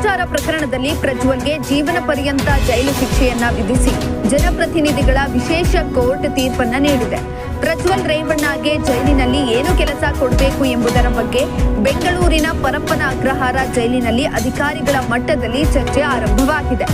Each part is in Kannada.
ಭ್ರಷ್ಟಾಚಾರ ಪ್ರಕರಣದಲ್ಲಿ ಪ್ರಜ್ವಲ್ಗೆ ಜೀವನ ಪರ್ಯಂತ ಜೈಲು ಶಿಕ್ಷೆಯನ್ನ ವಿಧಿಸಿ ಜನಪ್ರತಿನಿಧಿಗಳ ವಿಶೇಷ ಕೋರ್ಟ್ ತೀರ್ಪನ್ನ ನೀಡಿದೆ. ಪ್ರಜ್ವಲ್ ರೇವಣ್ಣಗೆ ಜೈಲಿನಲ್ಲಿ ಏನು ಕೆಲಸ ಕೊಡಬೇಕು ಎಂಬುದರ ಬಗ್ಗೆ ಬೆಂಗಳೂರಿನ ಪರಪ್ಪನ ಅಗ್ರಹಾರ ಜೈಲಿನಲ್ಲಿ ಅಧಿಕಾರಿಗಳ ಮಟ್ಟದಲ್ಲಿ ಚರ್ಚೆ ಆರಂಭವಾಗಿದೆ.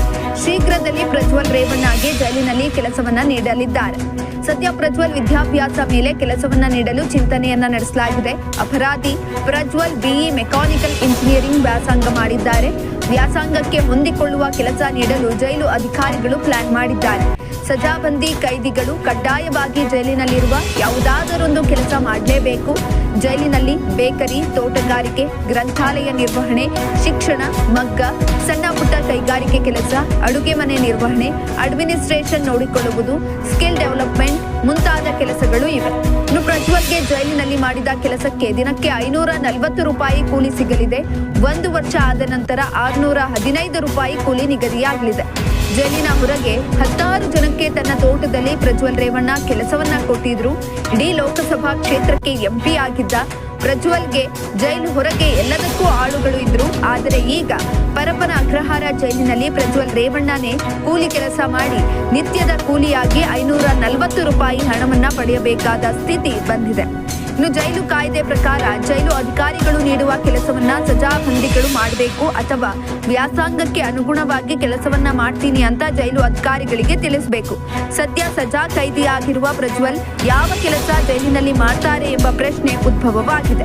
ಶೀಘ್ರದಲ್ಲಿ ಪ್ರಜ್ವಲ್ ರೇವಣ್ಣಗೆ ಜೈಲಿನಲ್ಲಿ ಕೆಲಸವನ್ನ ನೀಡಲಿದ್ದಾರೆ. ಸದ್ಯ ಪ್ರಜ್ವಲ್ ವಿದ್ಯಾಭ್ಯಾಸ ಮೇಲೆ ಕೆಲಸವನ್ನ ನೀಡಲು ಚಿಂತನೆಯನ್ನ ನಡೆಸಲಾಗಿದೆ. ಅಪರಾಧಿ ಪ್ರಜ್ವಲ್ ಬಿಇ ಮೆಕ್ಯಾನಿಕಲ್ ಇಂಜಿನಿಯರಿಂಗ್ ವ್ಯಾಸಂಗ ಮಾಡಿದ್ದಾರೆ. ವ್ಯಾಸಂಗಕ್ಕೆ ಹೊಂದಿಕೊಳ್ಳುವ ಕೆಲಸ ನೀಡಲು ಜೈಲು ಅಧಿಕಾರಿಗಳು ಪ್ಲಾನ್ ಮಾಡಿದ್ದಾರೆ. ಸಜಾಬಂದಿ ಕೈದಿಗಳು ಕಡ್ಡಾಯವಾಗಿ ಜೈಲಿನಲ್ಲಿರುವ ಯಾವುದಾದರೊಂದು ಕೆಲಸ ಮಾಡಲೇಬೇಕು. ಜೈಲಿನಲ್ಲಿ ಬೇಕರಿ, ತೋಟಗಾರಿಕೆ, ಗ್ರಂಥಾಲಯ ನಿರ್ವಹಣೆ, ಶಿಕ್ಷಣ, ಮಗ್ಗ, ಸಣ್ಣ ಪುಟ್ಟ ಕೈಗಾರಿಕೆ ಕೆಲಸ, ಅಡುಗೆ ಮನೆ ನಿರ್ವಹಣೆ, ಅಡ್ಮಿನಿಸ್ಟ್ರೇಷನ್ ನೋಡಿಕೊಳ್ಳುವುದು, ಸ್ಕಿಲ್ ಡೆವಲಪ್ಮೆಂಟ್ ಮುಂತಾದ ಕೆಲಸಗಳು ಇವೆ. ಇನ್ನು ಪ್ರಜ್ವಲ್ಗೆ ಜೈಲಿನಲ್ಲಿ ಮಾಡಿದ ಕೆಲಸಕ್ಕೆ ದಿನಕ್ಕೆ ಐನೂರ ನಲವತ್ತು ರೂಪಾಯಿ ಕೂಲಿ ಸಿಗಲಿದೆ. ಒಂದು ವರ್ಷ ಆದ ನಂತರ ಆರುನೂರ ಹದಿನೈದು ರೂಪಾಯಿ ಕೂಲಿ ನಿಗದಿಯಾಗಲಿದೆ. ಜೈಲಿನ ಹೊರಗೆ ಹತ್ತಾರು ಜನಕ್ಕೆ ತನ್ನ ತೋಟದಲ್ಲಿ ಪ್ರಜ್ವಲ್ ರೇವಣ್ಣ ಕೆಲಸವನ್ನ ಕೊಟ್ಟಿದ್ರು. ಇಡೀ ಲೋಕಸಭಾ ಕ್ಷೇತ್ರಕ್ಕೆ ಎಂಪಿ ಆಗಿದ್ದ ಪ್ರಜ್ವಲ್ಗೆ ಜೈಲು ಹೊರಗೆ ಎಲ್ಲದಕ್ಕೂ ಆಳುಗಳು ಇದ್ರು. ಆದರೆ ಈಗ ಪರಪನ ಅಗ್ರಹಾರ ಜೈಲಿನಲ್ಲಿ ಪ್ರಜ್ವಲ್ ರೇವಣ್ಣನೇ ಕೂಲಿ ಕೆಲಸ ಮಾಡಿ ನಿತ್ಯದ ಕೂಲಿಯಾಗಿ ಐನೂರ ನಲವತ್ತು ರೂಪಾಯಿ ಹಣವನ್ನ ಪಡೆಯಬೇಕಾದ ಸ್ಥಿತಿ ಬಂದಿದೆ. ಇನ್ನು ಜೈಲು ಕಾಯ್ದೆ ಪ್ರಕಾರ ಜೈಲು ಅಧಿಕಾರಿಗಳು ನೀಡುವ ಕೆಲಸವನ್ನ ಸಜಾಬಂದಿಗಳು ಮಾಡಬೇಕು ಅಥವಾ ವ್ಯಾಸಂಗಕ್ಕೆ ಅನುಗುಣವಾಗಿ ಕೆಲಸವನ್ನ ಮಾಡ್ತೀನಿ ಅಂತ ಜೈಲು ಅಧಿಕಾರಿಗಳಿಗೆ ತಿಳಿಸಬೇಕು. ಸದ್ಯ ಸಜಾ ಕೈದಿಯಾಗಿರುವ ಪ್ರಜ್ವಲ್ ಯಾವ ಕೆಲಸ ಜೈಲಿನಲ್ಲಿ ಮಾಡ್ತಾರೆ ಎಂಬ ಪ್ರಶ್ನೆ ಉದ್ಭವವಾಗಿದೆ.